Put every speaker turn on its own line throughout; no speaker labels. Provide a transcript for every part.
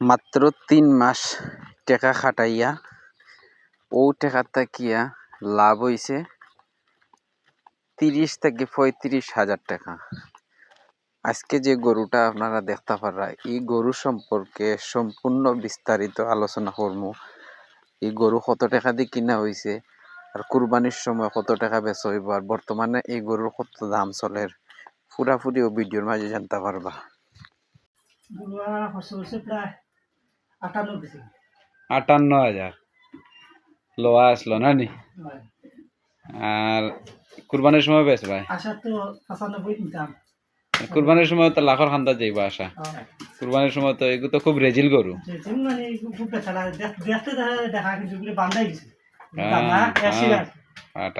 মাত্র তিন মাস টেকা খাটাইয়া, ও টেকা তাকিয়া লাভ হইছে তিরিশ থেকে পঁয়ত্রিশ হাজার টাকা। আজকে যে গরুটা আপনারা দেখতে পারা এই গরু সম্পর্কে সম্পূর্ণ বিস্তারিত আলোচনা করব। এই গরু কত টাকা দিয়ে কিনা হয়েছে আর কুরবানির সময় কত টাকা বেচা হইব, আর বর্তমানে এই গরুর কত দাম চলের পুরাপুরি ও ভিডিওর মাঝে জানতে পারবা
গুরুয়া খরচ হয়েছে প্রায় আটান্ন
হাজার। লোয়া আসলো না নি? আর কুরবানির সময় বেশ ভাই?
আশা তো পঁচানব্বই
কুরবানির সময় তো লাখর খান্দা যাইবা আশা। কুরবানির সময় তো এগুলো তো খুব রেজিল গরু।
মানে
হ্যাঁ,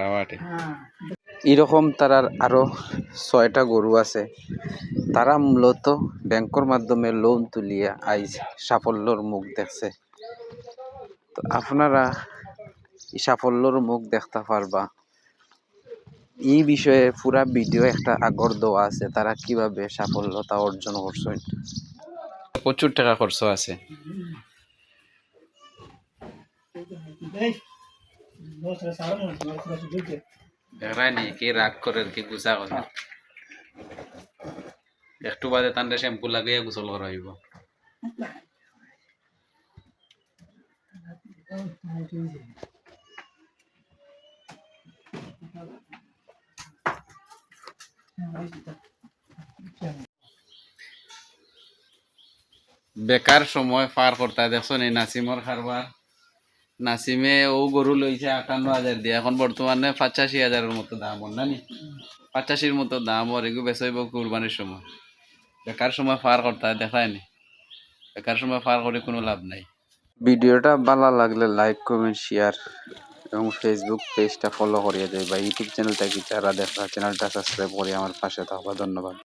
এরকম তারার আরও ছয়টা গরু আছে। তারা মূলত ব্যাংকের মাধ্যমে লোন তুলিয়া আইজ সাফল্যর মুখ দেখছে। তো আপনারা এই সাফল্যর মুখ দেখতে পারবা। এই বিষয়ে পুরা ভিডিও একটা আগর দেওয়া আছে তারা কীভাবে সাফল্যতা অর্জন করছেন
প্রচুর টাকা খরচ আছে। কি রাগ করে কি গুছা করে। একটু বাদে তান্ডে শ্যাম্পু লাগিয়ে গোসল করা হইব। বেকার সময় পার করতে দেখছ এই নাসিমর খারবার নাসিমে ও গরু লইছে আটান্ন হাজার দিয়ে। এখন বর্তমানে পঁচাশি হাজারের মতো দাম ওর নানি পঁচাশির মতো দাম ওর এগুলো বেচাইব কুরবানির সময়। বেকার সময় পার করতে দেখায় নি বেকার সময় পার করে কোনো লাভ নাই।
ভিডিওটা ভালো লাগলে লাইক কমেন্ট শেয়ার এবং ফেসবুক পেজটা ফলো করিয়ে দেয় বা ইউটিউব চ্যানেলটা কি যারা দেখা চ্যানেলটা সাবস্ক্রাইব করে আমার পাশে থাকবা। ধন্যবাদ।